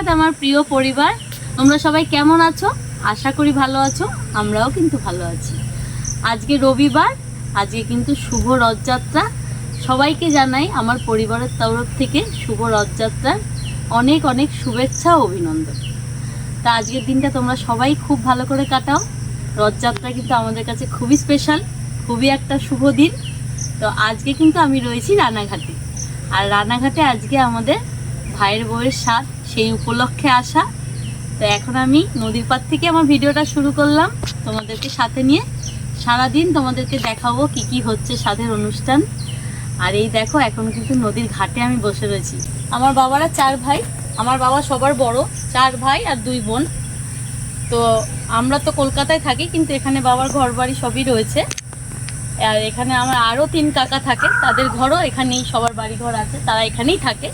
সুপ্রভাত আমার প্রিয় পরিবার। তোমরা সবাই কেমন আছো? আশা করি ভালো আছো, আমরাও কিন্তু ভালো আছি। আজকে রবিবার, আজকে কিন্তু শুভ রথযাত্রা। সবাইকে জানাই আমার পরিবারের তরফ থেকে শুভ রথযাত্রার অনেক অনেক শুভেচ্ছা ও অভিনন্দন। তা আজকের দিনটা তোমরা সবাই খুব ভালো করে কাটাও। রথযাত্রা কিন্তু আমাদের কাছে খুবই স্পেশাল খুবই একটা শুভ দিন। তো আজকে কিন্তু আমি রয়েছি রানাঘাটে। আর রানাঘাটে আজকে আমাদের ভাইয়ের বউয়ের স্বাদ সেই উপলক্ষে আসা। তো এখন আমি নদীর পাড় থেকে আমার ভিডিওটা শুরু করলাম। তোমাদেরকে সাথে নিয়ে সারাদিন তোমাদেরকে দেখাবো কি কি হচ্ছে সাধের অনুষ্ঠান। আর এই দেখো, এখন কিন্তু নদীর ঘাটে আমি বসে রয়েছি। আমার বাবারা চার ভাই, আমার বাবা সবার বড়, চার ভাই আর দুই বোন। তো আমরা তো কলকাতায় থাকি, কিন্তু এখানে বাবার ঘর বাড়ি সবই রয়েছে। আর এখানে আমার আরও তিন কাকা থাকে, তাদের ঘরও এখানেই, সবার বাড়ি ঘর আছে, তারা এখানেই থাকে।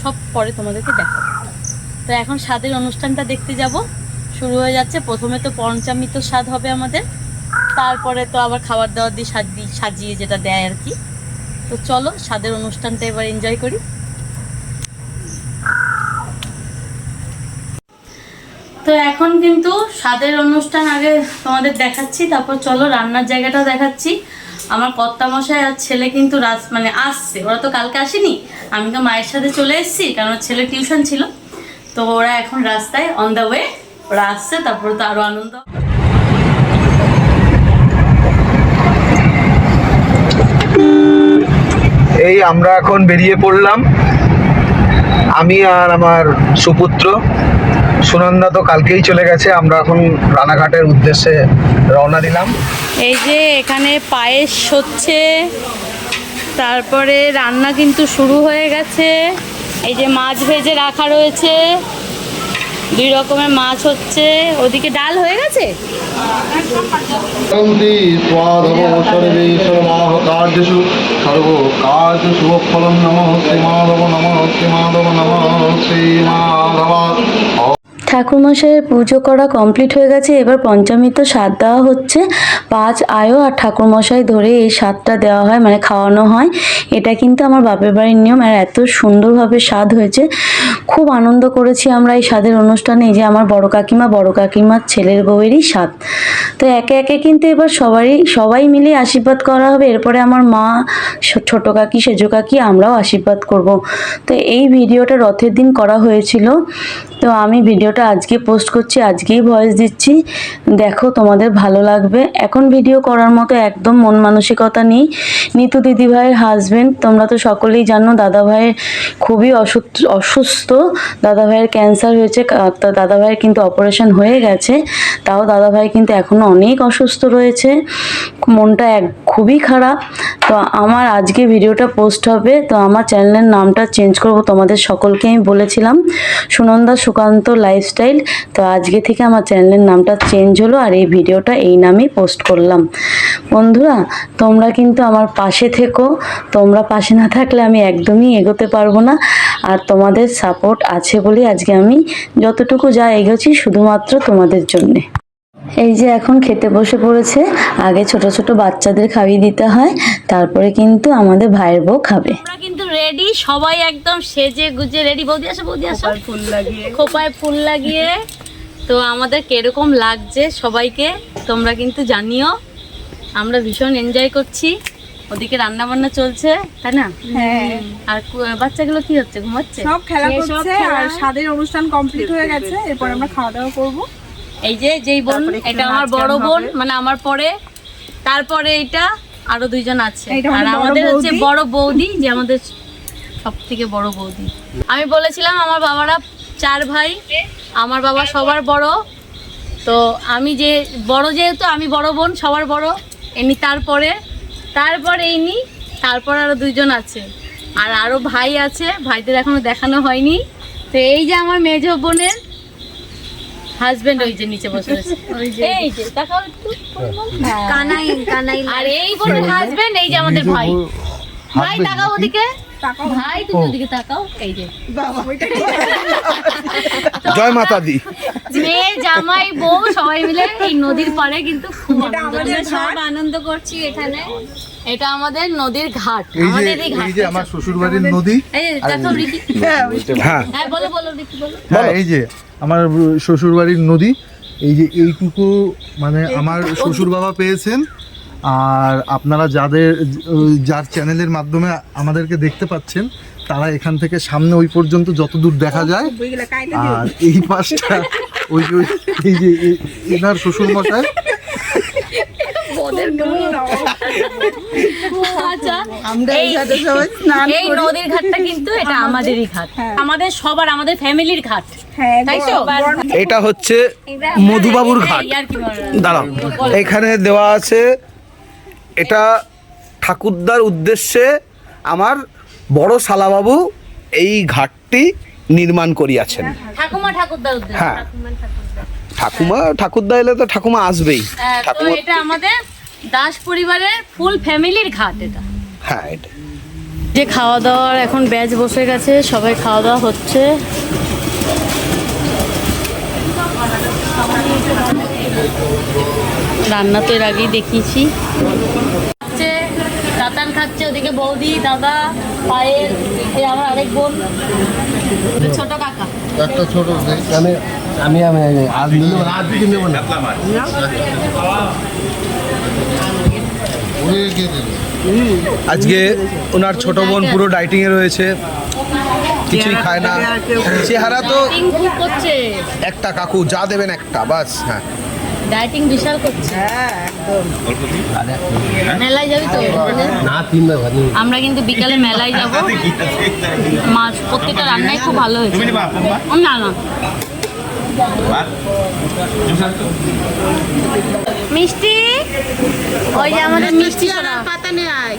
সব পরে তোমাদেরকে দেখাবো। তো এখন স্বাদের অনুষ্ঠানটা দেখতে যাব। শুরু হয়ে যাচ্ছে। প্রথমে তো পঞ্চামৃত স্বাদ হবে আমাদের। তারপরে তো আবার খাবার দাবার দিয়ে সাজিয়ে সাজিয়ে যেটা দেয় আর কি। তো চলো, স্বাদের অনুষ্ঠানটা এবার এনজয় করি। তো এখন কিন্তু স্বাদের অনুষ্ঠান আগে তোমাদের দেখাচ্ছি। তারপর চলো, রান্নার জায়গাটাও দেখাচ্ছি। আমার কর্তামশাই আর ছেলে কিন্তু রাত মানে আসছে। ওরা তো কালকে আসেনি। আমি তো মায়ের সাথে চলে এসেছি, কারণ ছেলে টিউশন ছিল। তো ওরা এখন রাস্তায় অন দ্য ওয়ে ওরা আসছে তারপরে তো আরও আনন্দ। এই আমরা এখন বেরিয়ে পড়লাম। আমি আর আমার সুপুত্র। সুনন্দা তো কালকেই চলে গেছে আমরা এখন রানাঘাটের উদ্দেশ্যে রওনা দিলাম। এই যে এখানে পায়েস হচ্ছে তারপরে রান্না কিন্তু শুরু হয়ে গেছে। এই যে মাছ ভেজে রাখা রয়েছে। দুই রকমের মাছ হচ্ছে। ওদিকে ডাল হয়ে গেছে? ঠাকুরমশাইয়ের পুজো করা কমপ্লিট হয়ে গেছে। এবার পঞ্চমীত স্বাদ দেওয়া হচ্ছে। পাঁচ আয়ো আর ঠাকুরমশাই ধরে এই স্বাদটা দেওয়া হয় মানে খাওয়ানো হয়। এটা কিন্তু আমার বাপের বাড়ির নিয়ম। আর এত সুন্দরভাবে স্বাদ হয়েছে। খুব আনন্দ করেছি আমরা এই স্বাদের অনুষ্ঠানে। যে আমার বড় কাকিমা, বড় কাকিমার ছেলের বউয়েরই স্বাদ তো একে একে কিন্তু এবার সবারই, সবাই মিলে আশীর্বাদ করা হবে। এরপরে আমার মা, ছোট কাকি, সেজো কাকি, আমরাও আশীর্বাদ করব। তো এই ভিডিওটা রথের দিন করা হয়েছিল। তো আমি ভিডিওটা আজকে পোস্ট করছি, আজকেই ভয়েস দিচ্ছি। দেখো তোমাদের ভালো লাগবে। এখন ভিডিও করার মতো একদম মন মানসিকতা নেই। নিতু দিদিভাইয়ের হাজবেন্ড তোমরা তো সকলেই জানো দাদা ভাইয়ের খুবই অসুস্থ অসুস্থ। দাদা ভাইয়ের ক্যান্সার হয়েছে, কা- তা দাদা ভাইয়ের কিন্তু অপারেশন হয়ে গেছে। তাও দাদা ভাই কিন্তু এখনও অনেক অসুস্থ রয়েছে। মনটা এক, খুবই খারাপ। তো আমার আজকে ভিডিওটা পোস্ট হবে। তো আমার চ্যানেলের নামটা চেঞ্জ করব, তোমাদের সকলকে আমি বলেছিলাম। সুনন্দা সুকান্ত লাইফস্টাইল তো আজকে থেকে আমার চ্যানেলের নামটা চেঞ্জ হলো আর এই ভিডিওটা এই নামেই পোস্ট করলাম। বন্ধুরা, তোমরা কিন্তু আমার পাশে থেকো। তোমরা পাশে না থাকলে আমি একদমই এগোতে পারব না। আর তোমাদের সাপোর্ট আছে বলে আজকে আমি যতটুকু যা এগোছি শুধুমাত্র তোমাদের জন্যে। এই যে এখন খেতে বসে পড়েছে, আগে ছোট ছোট বাচ্চাদের খাইয়ে দিতে হয়, তারপরে কিন্তু আমাদের ভাইয়ের বউ খাবে। রেডি সবাই একদম সেজে গুজে রেডি বৌদি আসো বৌদি আসো। ফুল লাগিয়ে। খোপায় ফুল লাগিয়ে। তো আমাদের কীরকম লাগছে সবাইকে তোমরা কিন্তু জানিও। আমরা ভীষণ এনজয় করছি। ওদিকে রান্না বান্না চলছে তাই না? হ্যাঁ। আর বাচ্চাগুলো কি হচ্ছে ঘুমাচ্ছে? সব খেলা করছে আর স্বাদের অনুষ্ঠান কমপ্লিট হয়ে গেছে। এরপর আমরা খাওয়া দাওয়া করব। এই যে যেই বোন এটা আমার বড় বোন মানে আমার পরে। তারপরে এটা আরও দুইজন আছে। এইটা আর আমাদের হচ্ছে বড় বৌদি যে আমাদের সব থেকে বড় বৌদি। আমি বলেছিলাম আমার বাবারা চার ভাই আমার বাবা সবার বড়। তো আমি যে বড় যেহেতু আমি বড় বোন সবার বড়। এমনি তারপরে তারপর এই এইনি তারপর আরও দুইজন আছে। আর আরও ভাই আছে ভাইদের এখনও দেখানো হয়নি। তো এই যে আমার মেজ বোনের হাজবেন্ড ওই যে নিচে বসে এই যে একটু। কানাই কানাই আর এই বোনের হাজবেন্ড এই যে আমাদের ভাই। ভাই তাকাও ওদিকে। ভাই তুমি ওদিকে তাকাও। এই যে। জয় মাতা দি মেয়ে জামাই বউ সবাই মিলে এই নদীর পাড়ে কিন্তু খুব আনন্দ আমাদের সব আনন্দ করছি এখানে। এটা আমাদের নদীর ঘাট। এই যে ঘাট এই যে আমার শ্বশুর বাড়ির নদী। এই যে, দেখো রিকি হ্যাঁ হ্যাঁ। বলো বলো রিকি বলো। হ্যাঁ এই যে আমার শ্বশুর বাড়ির নদী। এই যে এইটুকু মানে আমার শ্বশুর বাবা পেয়েছেন। আর আপনারা যাদের যার চ্যানেলের মাধ্যমে আমাদেরকে দেখতে পাচ্ছেন তারা এখান থেকে সামনে ওই পর্যন্ত যত দূর দেখা যায় আর এই পাশটা ওই যে এই যে এনার শ্বশুর মশাই আচ্ছা এই- এই ঘাটে সবাই স্নান এই করি। নদীর ঘাটটা কিন্তু এটা আমাদেরই ঘাট হ্যাঁ। আমাদের সবার আমাদের ফ্যামিলির ঘাট হ্যাঁ তাই তো? এটা হচ্ছে মধুবাবুর ঘাট। দাঁড়াও এখানে দেওয়া আছে এটা ঠাকুরদার উদ্দেশ্যে আমার বড় শালাবাবু এই ঘাটটি নির্মাণ করিয়াছেন। ঠাকুমা ঠাকুরদার হ্যাঁ। ঠাকুমা ঠাকুরদা এলে তো ঠাকুমা আসবেই। হ্যাঁ, ঠাকুমা এটা আমাদের দাস পরিবারের ফুল ফ্যামিলির ঘাট এটা। হ্যাঁ এটা। যে খাওয়া দাওয়ার এখন ব্যাচ বসে গেছে সবাই খাওয়া দাওয়া হচ্ছে। রান্না তো এর আগেই দেখিয়েছি। খাচ্ছে দাতান খাচ্ছে ওদিকে বৌদি দাদা পায়েল এই আমার আরেক বোন। ছোট কাকা। একটা ছোট আমি আমি আমি আজ নিব না। আজ থেকে নেব না আজকে ওনার ছোট বোন পুরো ডাইটিং এ রয়েছে। কিছুই খায় না। চেহারা তো একটা কাকু যা দেবেন একটা বাস হ্যাঁ। ডায়েটিং বিশাল করছে। মেলায় যাবি তো? মানে না তিনবার আমরা কিন্তু বিকালে মেলায় যাব। মাছ প্রত্যেকটা রান্নাই খুব ভালো হয়েছে। না না। মিষ্টি? ওই যে আমাদের মিষ্টি সোনা। পাতা নিয়ে আয়।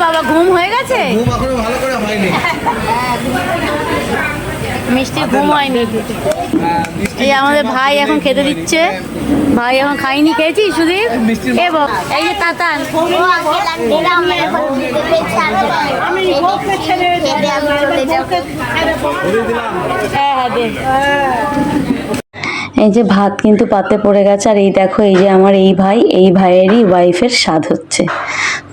বাবা ঘুম হয়ে গেছে? ঘুম এখনও ভালো করে হয়নি। মিষ্টি ঘুম হয়নি। এই আমাদের ভাই এখন খেতে দিচ্ছে। ভাই এখন খাইনি। খেয়েছি সুদীপ এ এই যে তাতান এই যে ভাত কিন্তু পাতে পড়ে গেছে। আর এই দেখো, এই যে আমার এই ভাই, এই ভাইয়েরই ওয়াইফের স্বাদ হচ্ছে।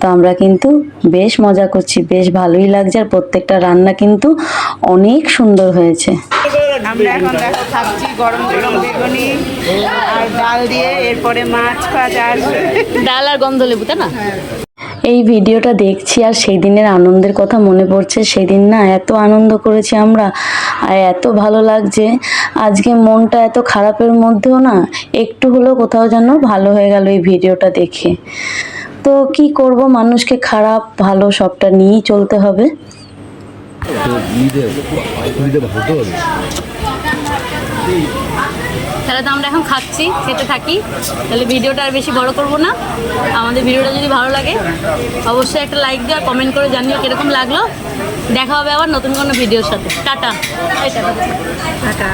তো আমরা কিন্তু বেশ মজা করছি, বেশ ভালোই লাগছে। আর প্রত্যেকটা রান্না কিন্তু অনেক সুন্দর হয়েছে। আমরা এখন দেখো খাচ্ছি গরম গরম বেগুনি আর ডাল দিয়ে এরপরে মাছ ভাজা আসবে ডাল আর গন্ধ লেবু তাই না? এই ভিডিওটা দেখছি আর সেই দিনের আনন্দের কথা মনে পড়ছে। সেই দিন না এত আনন্দ করেছি আমরা আর এত ভালো লাগছে। আজকে মনটা এত খারাপের মধ্যেও না একটু হলেও কোথাও যেন ভালো হয়ে গেল এই ভিডিওটা দেখে। তো কি করব? মানুষকে খারাপ ভালো সবটা নিয়েই চলতে হবে। তাহলে তো আমরা এখন খাচ্ছি, খেতে থাকি। তাহলে ভিডিওটা আর বেশি বড় করব না। আমাদের ভিডিওটা যদি ভালো লাগে, অবশ্যই একটা লাইক দিও কমেন্ট করে জানিও কীরকম লাগল। দেখা হবে আবার নতুন কোনো ভিডিওর সাথে। টাটা। টাটা।